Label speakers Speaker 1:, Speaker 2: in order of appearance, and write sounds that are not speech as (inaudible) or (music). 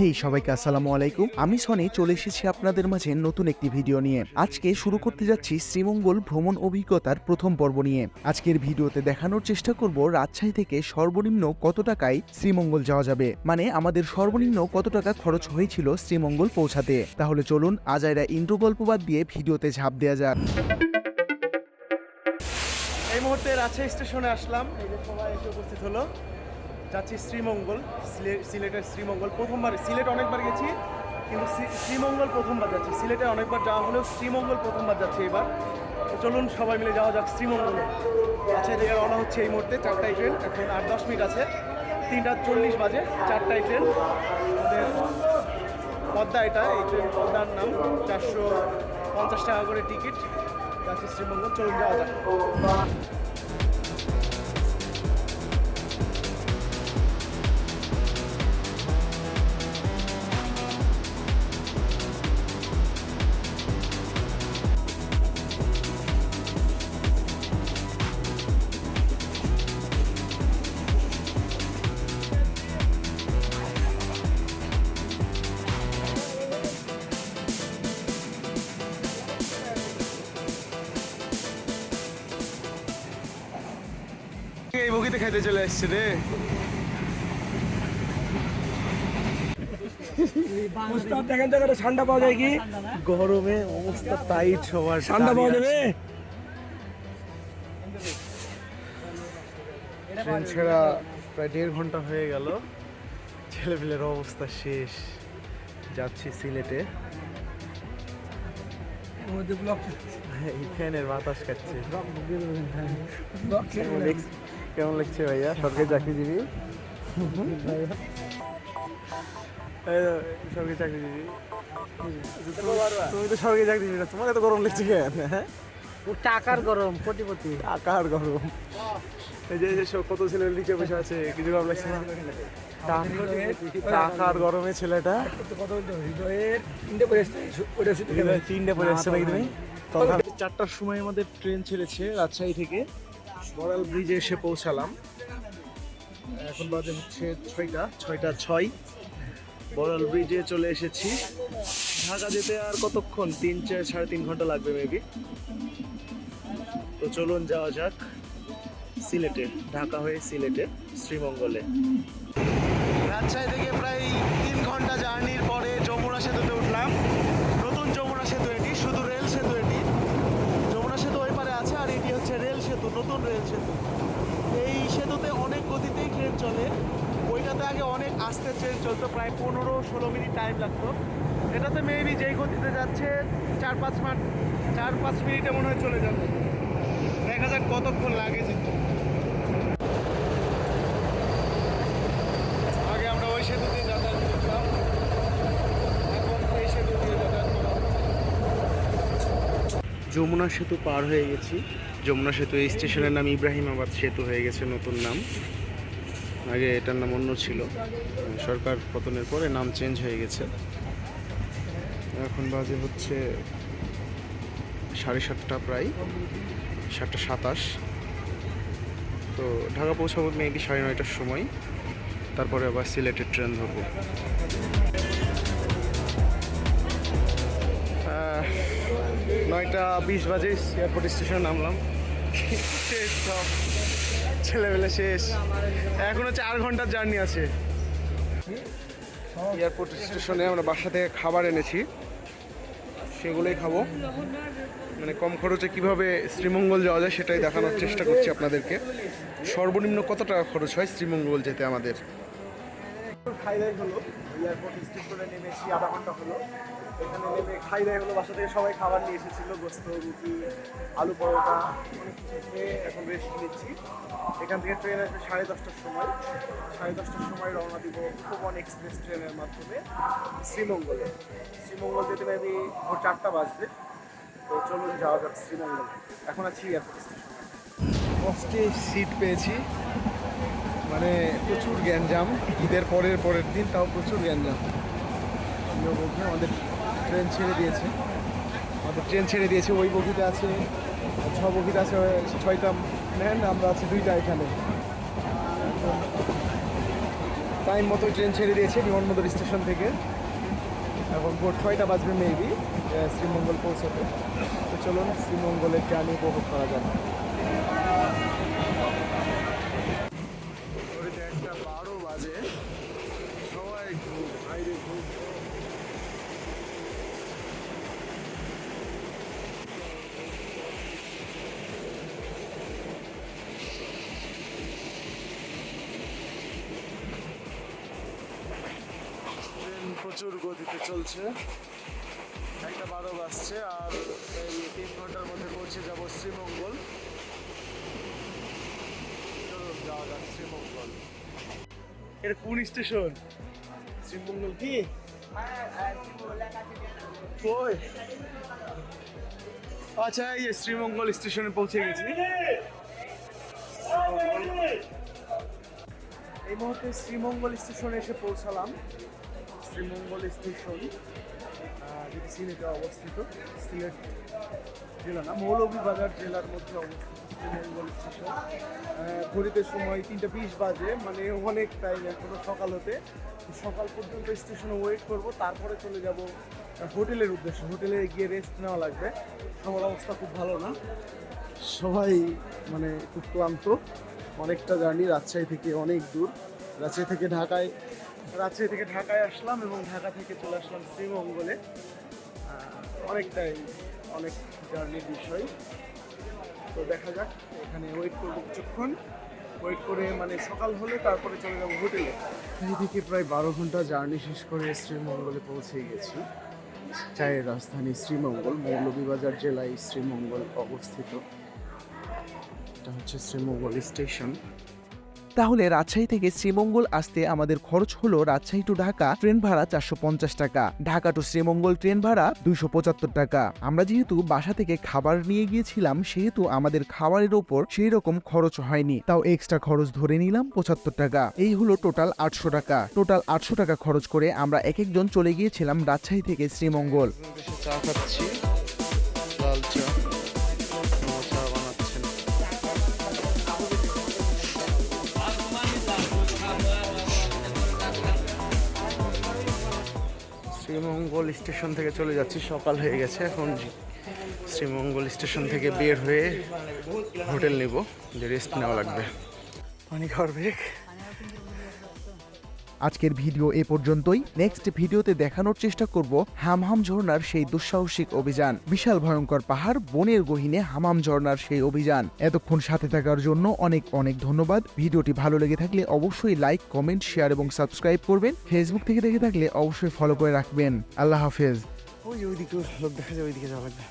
Speaker 1: হেই, সবাইকে আসসালামু আলাইকুম। আমি সনি চলে এসেছি আপনাদের মাঝে নতুন একটি ভিডিও নিয়ে। আজকে শুরু করতে যাচ্ছি শ্রীমঙ্গল ভ্রমণ অভিজ্ঞতার প্রথম পর্ব নিয়ে। আজকের ভিডিওতে দেখানোর চেষ্টা করব রাজশাহী থেকে সর্বনিম্ন কত টাকায় শ্রীমঙ্গল যাওয়া যাবে? মানে আমাদের সর্বনিম্ন কত টাকা খরচ হয়েছিল শ্রীমঙ্গল পৌঁছাতে? তাহলে চলুন আজাইরা ইন্দ্র গল্প বাদ দিয়ে ভিডিওতে ঝাঁপ দেওয়া যাক।
Speaker 2: এই মুহূর্তে রাজশাহী স্টেশনে আসলাম। এই যে সবাই এসে উপস্থিত হলো। যাচ্ছি শ্রীমঙ্গল, সিলে- সিলেটের শ্রীমঙ্গল। প্রথমবার সিলেট অনেকবার গেছি, কিন্তু শ্রী- শ্রীমঙ্গল প্রথমবার যাচ্ছি। সিলেটে অনেকবার যাওয়া হলেও শ্রীমঙ্গল প্রথমবার যাচ্ছি এবার। চলুন সবাই মিলে যাওয়া যাক শ্রীমঙ্গলে। রাজশাহী থেকে রওনা হচ্ছে এই মুহূর্তে চারটায় ট্রেন। এখন আট দশ মিনিট আছে। তিনটা চল্লিশ বাজে, চারটায় ট্রেন। পদ্মা এটা, এই ট্রেন পদ্মার নাম। চারশো পঞ্চাশ টাকা করে টিকিট। যাচ্ছি শ্রীমঙ্গল, চলুন যাওয়া যাক। এই বগিতে খাইতে চলে আসছে রে।
Speaker 3: উস্তাদ দেখেন তো ঠান্ডা পাওয়া যায় কি?
Speaker 2: গরমে অবস্থা টাইট সবার
Speaker 3: ঠান্ডা পাওয়া যাবে?
Speaker 2: ট্রেন ছেড়া প্রায় দেড় ঘণ্টা হয়ে গেল। ছেলেপিলের অবস্থা শেষ। যাচ্ছি সিলেটে। এই ফ্যানের বাতাস কাটছে
Speaker 3: ব্লক
Speaker 2: কেমন লাগছে- ভাইয়া? সরকারি চাকরিজীবী? এই তো, সরকারি চাকরিজীবী। তুমি তো সরকারি চাকরিজীবী না তোমার এত গরম লাগছে কেন? হ্যাঁ?
Speaker 3: টাকার গরম কোটিপতি।
Speaker 2: গরম। এই যে এই যে সব কত ছেলে বসে আছে কিছু গরম লাগছে না? টাকার গরমে ছেলেটা।
Speaker 3: তিনটে পরে এসছে ওটা
Speaker 2: তিনটে পরে এসছে নাকি তুমি? চারটার সময় আমাদের ট্রেন ছেড়েছে রাজশাহী থেকে। বড়াল ব্রিজে এসে পৌঁছালাম। এখন বাজে হচ্ছে ছয়টা ছয়টা ছয়। বড়াল ব্রিজে চলে এসেছি। ঢাকা যেতে আর কতক্ষণ? তিন, চার, সাড়ে তিন ঘণ্টা লাগবে মেবি তো চলুন যাওয়া যাক সিলেটে, ঢাকা হয়ে সিলেটে, শ্রীমঙ্গলে। রাজশাহী থেকে প্রায় তিন ঘণ্টা জার্নির পরে যমুনা সেতুতে উঠলাম নতুন যমুনা সেতু এটি শুধু রেল সেতু এটি যমুনা সেতু ওই পারে আছে আর এটি হচ্ছে রেল সেতু নতুন রেল সেতু এই সেতুতে অনেক গতিতেই ট্রেন চলে ওইটাতে আগে অনেক আস্তে ট্রেন চলতো, প্রায় পনেরো ষোলো মিনিট টাইম লাগতো। এটাতে মেবি যেই গতিতে যাচ্ছে, চার পাঁচ মিনিট চার পাঁচ মিনিটে মনে হয় চলে যাবে। দেখা যাক কতক্ষণ লাগে যেতে আগে আমরা ওই সেতু দিয়ে যাতায়াত করতাম। এখন এই সেতু দিয়ে যাতায়াত যমুনা সেতু পার হয়ে গেছি। যমুনা সেতু এই স্টেশনের নাম ইব্রাহিমাবাদ সেতু হয়ে গেছে, নতুন নাম। আগে এটার নাম অন্য ছিল। সরকার পতনের পরে নাম চেঞ্জ হয়ে গেছে। এখন বাজে হচ্ছে সাড়ে সাতটা প্রায়, সাতটা সাতাশ। তো ঢাকা পৌঁছাবো মেবি সাড়ে নয়টার সময়। তারপরে আবার সিলেটের ট্রেন ধরবো। নয়টা বিশ বাজে এয়ারপোর্ট স্টেশনে নামলাম। (laughs) ছেলেবেলে শেষ। এখনও চার ঘণ্টার জার্নি আছে। এয়ারপোর্ট স্টেশনে আমরা বাসা থেকে খাবার এনেছি। সেগুলোই খাব। মানে কম খরচে কীভাবে শ্রীমঙ্গল যাওয়া যায় সেটাই দেখানোর চেষ্টা করছি আপনাদেরকে। সর্বনিম্ন কত টাকা খরচ হয় শ্রীমঙ্গল যেতে আমাদের? খাই হলো এয়ারপোর্ট স্টেশনে নেমেছি আধা ঘণ্টা হলো। এখানে নেমে খাই দাই হলো, বাসা থেকে সবাই খাবার নিয়ে এসেছিল, গোস্ত, রুটি, আলু পরোটা, অনেক কিছু খেয়ে এখন রেস্ট নিচ্ছি। এখান থেকে ট্রেন আসবে সাড়ে দশটার সময়। সাড়ে দশটার সময় রওনা দিব উপবন এক্সপ্রেস ট্রেনের মাধ্যমে শ্রীমঙ্গলে। শ্রীমঙ্গল যেতে মেবি ভোর চারটা বাজবে। তো চলুন যাওয়া যাক শ্রীমঙ্গল। এখন আছি এয়ারপোর্ট স্টেশনে কষ্টে সিট পেয়েছি। মানে প্রচুর গ্যাঞ্জাম। ঈদের পরের পরের দিন তাও প্রচুর গ্যাঞ্জাম। আমাদের ট্রেন ছেড়ে দিয়েছে। আমাদের ট্রেন ছেড়ে দিয়েছে, ওই বগিতে আছে ছ বগিতে আছে, ছয়টা ম্যান আমরা আছি দুইটা এখানে। টাইম মতো ট্রেন ছেড়ে দিয়েছে বিমানবন্দর স্টেশন থেকে। এখন ভোর ছয়টা বাজবে মেবি শ্রীমঙ্গল পৌঁছাতে। তো চলুন, শ্রীমঙ্গলের জার্নি উপভোগ করা যাবে প্রচুর গতিতে চলছে। একটা বারো বাজছে আর এই তিন ঘণ্টার মধ্যে পৌঁছে যাব শ্রীমঙ্গল। যাওয়া যাক শ্রীমঙ্গল। এটা কোন স্টেশন? শ্রীমঙ্গল কি? কই? আচ্ছা এই শ্রীমঙ্গল স্টেশনে পৌঁছে গেছি। এই মুহূর্তে শ্রীমঙ্গল স্টেশনে এসে পৌঁছালাম। শ্রীমঙ্গল স্টেশন যেটি সিলেটে অবস্থিত সিলেট জেলা না, মৌলভীবাজার জেলার মধ্যে অবস্থিত শ্রীমঙ্গল স্টেশন ঘড়িতে সময় তিনটা বিশ বাজে মানে অনেক টাইম এখনও সকাল হতে। সকাল পর্যন্ত স্টেশনে ওয়েট করব, তারপরে চলে যাব হোটেলের উদ্দেশ্যে। হোটেলে গিয়ে রেস্ট নেওয়া লাগবে। সবার অবস্থা খুব ভালো না। সবাই মানে খুব ক্লান্ত। অনেকটা জার্নি রাজশাহী থেকে অনেক দূর। রাজশাহী থেকে ঢাকায় রাজশাহী থেকে ঢাকায় আসলাম এবং ঢাকা থেকে চলে আসলাম শ্রীমঙ্গলে। অনেকটাই অনেক জার্নির বিষয়। তো দেখা যাক, এখানে ওয়েট করব কিছুক্ষণ। ওয়েট করে মানে সকাল হলে তারপরে চলে যাব হোটেলে। এই থেকে প্রায় বারো ঘণ্টা জার্নি শেষ করে শ্রীমঙ্গলে পৌঁছে গেছি। চায়ের রাজধানী শ্রীমঙ্গল, মৌলভীবাজার জেলায় শ্রীমঙ্গল অবস্থিত। এটা হচ্ছে শ্রীমঙ্গল স্টেশন।
Speaker 1: তাহলে রাজশাহী থেকে শ্রীমঙ্গল আসতে আমাদের খরচ হলো রাজশাহী টু ঢাকা ট্রেন ভাড়া চারশো পঞ্চাশ টাকা, ঢাকা টু শ্রীমঙ্গল ট্রেন ভাড়া দুইশো পঁচাত্তর টাকা। আমরা যেহেতু বাসা থেকে খাবার নিয়ে গিয়েছিলাম, সেহেতু আমাদের খাবারের ওপর সেই রকম খরচ হয়নি। তাও এক্সট্রা খরচ ধরে নিলাম পঁচাত্তর টাকা। এই হলো টোটাল আটশো টাকা। টোটাল আটশো টাকা খরচ করে আমরা এক একজন চলে গিয়েছিলাম রাজশাহী থেকে শ্রীমঙ্গল।
Speaker 2: চা খাচ্ছি, লাল চা। শ্রীমঙ্গল স্টেশন থেকে চলে যাচ্ছি, সকাল হয়ে গেছে, এখন শ্রীমঙ্গল স্টেশন থেকে বের হয়ে হোটেল নেব, যে রেস্ট নেওয়া লাগবে। পানি খাওয়ার ব্রেক
Speaker 1: আজকের ভিডিও এ পর্যন্তই। নেক্সট ভিডিওতে দেখানোর চেষ্টা করব হামহাম ঝর্ণার সেই দুঃসাহসিক অভিযান। বিশাল ভয়ঙ্কর পাহাড়, বনের গহিনে হামাম ঝর্ণার সেই অভিযান। এতক্ষণ সাথে থাকার জন্য অনেক অনেক ধন্যবাদ। ভিডিওটি ভালো লেগে থাকলে অবশ্যই লাইক কমেন্ট শেয়ার এবং সাবস্ক্রাইব করবেন। ফেসবুক থেকে দেখে থাকলে অবশ্যই ফলো করে রাখবেন। আল্লাহ হাফেজ।
Speaker 2: ওই ওইদিকে লোক দেখা যায়, ওইদিকে যাওয়া লাগবে।